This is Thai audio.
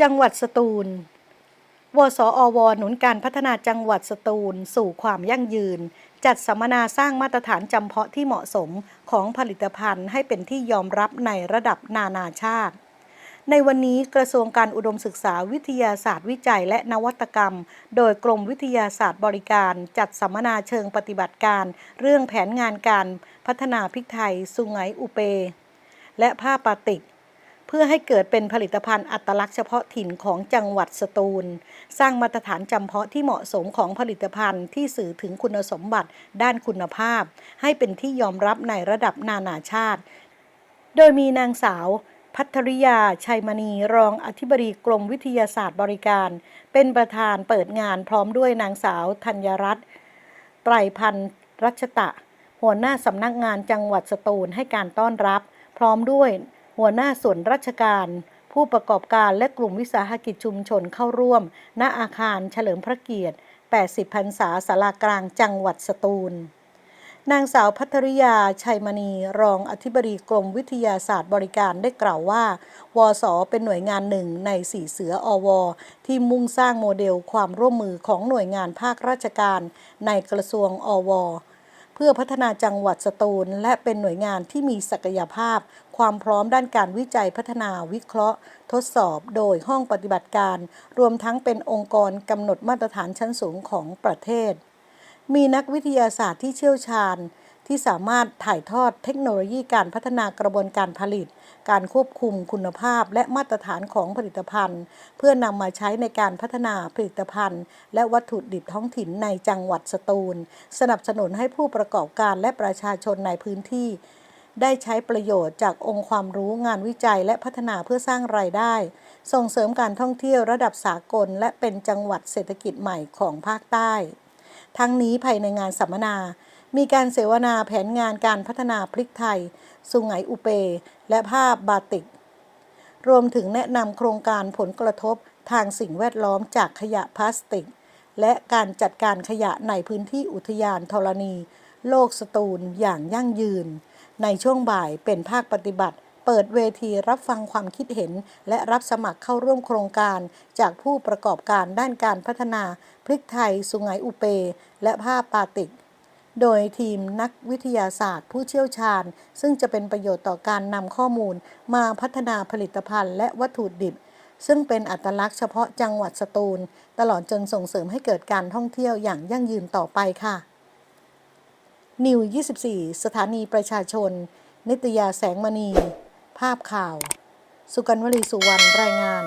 จังหวัดสตูล วสอว หนุนการพัฒนาจังหวัดสตูล สู่ความยั่งยืน จัดสัมมนาสร้างมาตรฐานจำเพาะที่เหมาะสมของผลิตภัณฑ์ให้เป็นที่ยอมรับในระดับนานาชาติ ในวันนี้กระทรวงการอุดมศึกษาวิทยาศาสตร์วิจัยและนวัตกรรม โดยกรมวิทยาศาสตร์บริการ จัดสัมมนาเชิงปฏิบัติการ เรื่องแผนงานการพัฒนาพริกไทย สุงไหงอุเป และผ้าปาติก เพื่อให้เกิดเป็นผลิตภัณฑ์อัตลักษณ์เฉพาะถิ่นของจังหวัดสตูล สร้างมาตรฐานจำเพาะที่เหมาะสมของผลิตภัณฑ์ที่สื่อถึงคุณสมบัติด้านคุณภาพ ให้เป็นที่ยอมรับในระดับนานาชาติ โดยมีนางสาวพัทริยา ชัยมณี รองอธิบดีกรมวิทยาศาสตร์บริการ เป็นประธานเปิดงานพร้อมด้วยนางสาวธัญรัตน์ ไตรพันธ์รัชตะ หัวหน้าสำนักงานจังหวัดสตูลให้การต้อนรับ พร้อมด้วย หัวหน้าส่วนราชการ ผู้ประกอบการและกลุ่มวิสาหกิจชุมชนเข้าร่วม ณอาคารเฉลิมพระเกียรติ 80พรรษาสารากลางจังหวัดสตูล นางสาวพัทริยา ชัยมณี รองอธิบดีกรมวิทยาศาสตร์บริการได้กล่าวว่า วส เป็นหน่วยงานหนึ่งในสี่เสืออว ที่มุ่งสร้างโมเดลความร่วมมือของหน่วยงานภาคราชการ ในกระทรวงอว พื่อพัฒนาจังหวัดสตูล และเป็นหน่วยงานที่มีศักยภาพ ความพร้อมด้านการวิจัยพัฒนาวิเคราะห์ ทดสอบโดยห้องปฏิบัติการ รวมทั้งเป็นองค์กรกำหนดมาตรฐานชั้นสูงของประเทศ มีนักวิทยาศาสตร์ที่เชี่ยวชาญ ที่สามารถถ่ายทอดเทคโนโลยีการพัฒนากระบวนการผลิต การควบคุมคุณภาพและมาตรฐานของผลิตภัณฑ์ เพื่อนำมาใช้ในการพัฒนาผลิตภัณฑ์ และวัตถุดิบท้องถิ่นในจังหวัดสตูล สนับสนุนให้ผู้ประกอบการและประชาชนในพื้นที่ได้ใช้ประโยชน์จากองค์ความรู้งานวิจัยและพัฒนาเพื่อสร้างรายได้ ส่งเสริมการท่องเที่ยวระดับสากล และเป็นจังหวัดเศรษฐกิจใหม่ของภาคใต้ ทั้งนี้ภายในงานสัมมนา มีการเสวนาแผนงานการพัฒนาพริกไทย สุงไหงอุเป และผ้าบาติก รวมถึงแนะนำโครงการผลกระทบทางสิ่งแวดล้อมจากขยะพลาสติก และการจัดการขยะในพื้นที่อุทยานธรณี โลกสตูลอย่างยั่งยืน ในช่วงบ่ายเป็นภาคปฏิบัติ เปิดเวทีรับฟังความคิดเห็น และรับสมัครเข้าร่วมโครงการ จากผู้ประกอบการด้านการพัฒนาพริกไทย สุงไหงอุเป และผ้าปาติก โดยทีมนักวิทยาศาสตร์ผู้เชี่ยวชาญ ซึ่งจะเป็นประโยชน์ต่อการนำข้อมูล มาพัฒนาผลิตภัณฑ์และวัตถุดิบ ซึ่งเป็นอัตลักษณ์เฉพาะจังหวัดสตูล ตลอดจนส่งเสริมให้เกิดการท่องเที่ยวอย่างยั่งยืนต่อไปค่ะนิว 24 สถานีประชาชน นิตยาแสงมณี ภาพข่าว สุกันวลีสุวรรณรายงาน